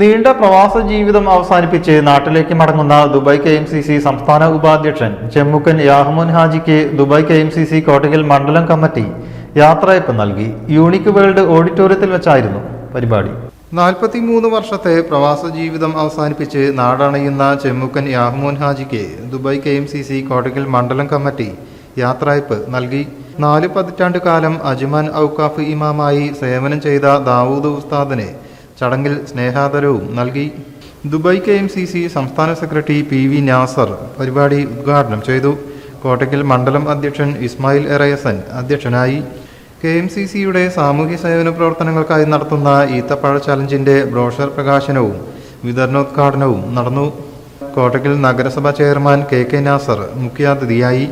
നീണ്ട പ്രവാസ ജീവിതം അവസാനിപ്പിച്ച് നാട്ടിലേക്ക് മടങ്ങുന്ന Dubai K M C C സംസ്ഥാന ഉപാധ്യക്ഷൻ Jammukkan Yahmun ഹാജിക്ക് Dubai K M C C Kottakkal മണ്ഡലം കമ്മിറ്റി യാത്രയപ്പ് നൽകി. യൂണിക് വേൾഡ് ഓഡിറ്റോറിയത്തിൽ വെച്ചായിരുന്നു പരിപാടി. നാൽപ്പത്തിമൂന്ന് വർഷത്തെ പ്രവാസ ജീവിതം അവസാനിപ്പിച്ച് നാടണയുന്ന Chemmukkan Yahmon ഹാജിക്ക് Dubai K M C C Kottakkal മണ്ഡലം കമ്മിറ്റി യാത്രയപ്പ് നൽകി. നാല് പതിറ്റാണ്ട് കാലം അജ്മാൻ ഔക്കാഫ് ഇമാമായി സേവനം ചെയ്ത ദാവൂദ് ഉസ്താദിന് ചടങ്ങിൽ സ്നേഹാദരവും നൽകി. Dubai K M C C സംസ്ഥാന സെക്രട്ടറി പി വി നാസർ പരിപാടി ഉദ്ഘാടനം ചെയ്തു. കോട്ടയ്ക്കൽ മണ്ഡലം അധ്യക്ഷൻ ഇസ്മായിൽ എറയസൻ അധ്യക്ഷനായി. കെ എം സി സിയുടെ സാമൂഹ്യ സേവന പ്രവർത്തനങ്ങൾക്കായി നടത്തുന്ന ഈത്തപ്പഴ ചലഞ്ചിന്റെ ബ്രോഷർ പ്രകാശനവും വിതരണോദ്ഘാടനവും നടന്നു. കോട്ടയ്ക്കൽ നഗരസഭാ ചെയർമാൻ കെ കെ നാസർ മുഖ്യാതിഥിയായി.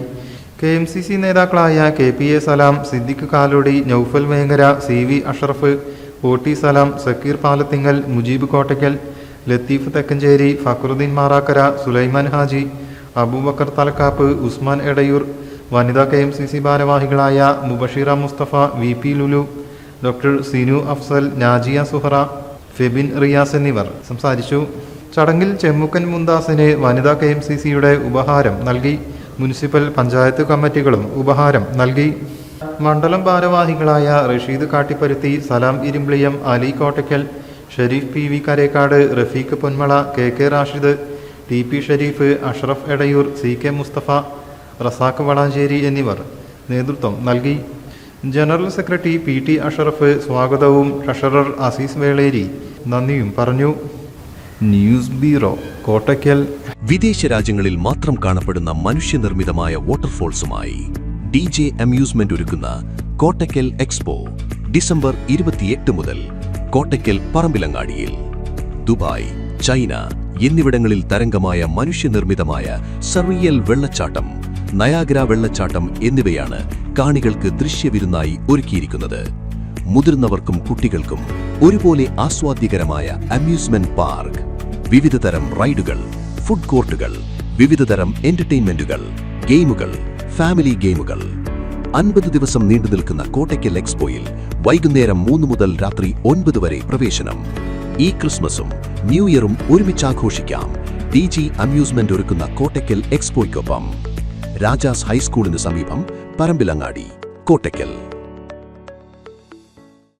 കെ എം സി സി നേതാക്കളായ K P A Salam Siddique Kalodi Noufal Vengara C V Ashraf O T Salam Sakkeer Palathingal Mujeeb Kottakkal Latheef Thekkancheri Fakhruddin Marakkara Sulaiman Haji Abubakar Thalakkap Usman Edayur വനിതാ K M C C ഭാരവാഹികളായ Mubashira Musthafa V P Lulu doctor Sinu Afsal Najiya Suhara Febin Riyas എന്നിവർ സംസാരിച്ചു. ചടങ്ങിൽ ചെമ്മുക്കൻ മുന്താസിന് വനിതാ K M C സിയുടെ ഉപഹാരം നൽകി. Municipal panchayat കമ്മിറ്റികളും ഉപഹാരം നൽകി. മണ്ഡലം ഭാരവാഹികളായ Rasheed Kattipparuthi Salam Irumbiliyam Ali Kottakkal Shareef P V Karekkad Rafeeq Ponmala K K Rashid T P Shareef Ashraf Edayur C K Musthafa Razak Valanchery എന്നിവർ നേതൃത്വം നൽകി. General secretary P T Ashraf സ്വാഗതവും treasurer Azeez Veleri നന്ദിയും പറഞ്ഞു. News bureau Kottakkal. വിദേശ രാജ്യങ്ങളിൽ മാത്രം കാണപ്പെടുന്ന മനുഷ്യനിർമ്മിതമായ വാട്ടർഫോൾസുമായി ഡി ജെ അമ്യൂസ്മെന്റ് ഒരുക്കുന്ന കോട്ടയ്ക്കൽ എക്സ്പോ ഡിസംബർ ഇരുപത്തിയെട്ട് മുതൽ കോട്ടയ്ക്കൽ പറമ്പിലങ്ങാടിയിൽ. ദുബായ് ചൈന എന്നിവിടങ്ങളിൽ തരംഗമായ മനുഷ്യനിർമ്മിതമായ സർവിയൽ വെള്ളച്ചാട്ടം നയാഗ്ര വെള്ളച്ചാട്ടം എന്നിവയാണ് കാണികൾക്ക് ദൃശ്യവിരുന്നായി ഒരുക്കിയിരിക്കുന്നത്. മുതിർന്നവർക്കും കുട്ടികൾക്കും ഒരുപോലെ ആസ്വാദ്യകരമായ അമ്യൂസ്മെന്റ് പാർക്ക് വിവിധതരം റൈഡുകൾ ഫുഡ് കോർട്ടുകൾ വിവിധതരം എന്റർടൈൻമെന്റുകൾ ഗെയിമുകൾ ഫാമിലി ഗെയിമുകൾ. അൻപത് ദിവസം നീണ്ടു നിൽക്കുന്ന കോട്ടയ്ക്കൽ എക്സ്പോയിൽ വൈകുന്നേരം മൂന്ന് മുതൽ രാത്രി ഒൻപത് വരെ പ്രവേശനം. ഈ ക്രിസ്മസും ന്യൂ ഇയറും ഒരുമിച്ച് ആഘോഷിക്കാം. ഡി ജി അമ്യൂസ്മെന്റ് ഒരുക്കുന്ന കോട്ടയ്ക്കൽ എക്സ്പോയ്ക്കൊപ്പം. രാജാസ് ഹൈസ്കൂളിന് സമീപം പറമ്പിലങ്ങാടി കോട്ടയ്ക്കൽ.